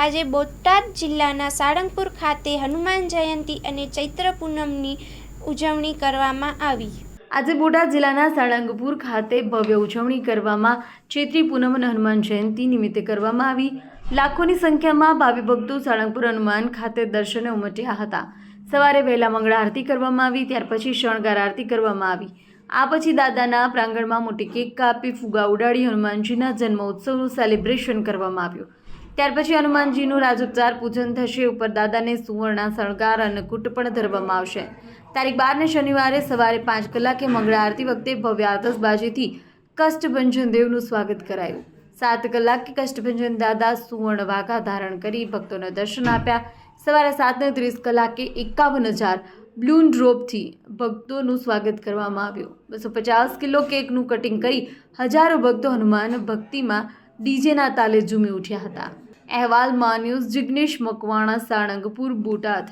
આજે બોટાદ જિલ્લાના સાળંગપુર ખાતે હનુમાન જયંતિ અને ચૈત્ર પૂનમની ઉજવણી કરવામાં આવી. આજે બોટાદ જિલ્લાના સાળંગપુર ખાતે ભવ્ય ઉજવણી કરવામાં, ચૈત્રી પૂનમ અને હનુમાન જયંતિ નિમિત્તે કરવામાં આવી. લાખોની સંખ્યામાં ભાવિ ભક્તો સાળંગપુર હનુમાન ખાતે દર્શને ઉમટ્યા હતા. સવારે વહેલા મંગળા આરતી કરવામાં આવી, ત્યાર પછી શણગાર આરતી કરવામાં આવી. આ પછી દાદાના પ્રાંગણમાં મોટી કેક કાપી ફુગા ઉડાડી હનુમાનજીના જન્મોત્સવનું સેલિબ્રેશન કરવામાં આવ્યું. ત્યાર પછી હનુમાનજીનું રાજોપચાર પૂજન થશે. ઉપર દાદાને સુવર્ણા, શણગાર અને કુટ પણ ધરવામાં આવશે. તારીખ બારને શનિવારે સવારે પાંચ કલાકે મંગળા આરતી વખતે ભવ્ય આતશબાજીથી કષ્ટભંજન દેવનું સ્વાગત કરાયું. સાત કલાકે કષ્ટભંજન દાદા સુવર્ણ વાઘા ધારણ કરી ભક્તોને દર્શન આપ્યા. સવારે સાતને ત્રીસ કલાકે એકાવન હજાર બ્લૂન ડ્રોપથી ભક્તોનું સ્વાગત કરવામાં આવ્યું. બસો પચાસ કિલો કેકનું કટિંગ કરી હજારો ભક્તો હનુમાન ભક્તિમાં ડીજેના તાલે ઝૂમી ઉઠ્યા હતા. અહેવાલમાં ન્યૂઝ જિગ્નેશ મકવાણા સાળંગપુર બોટાદ.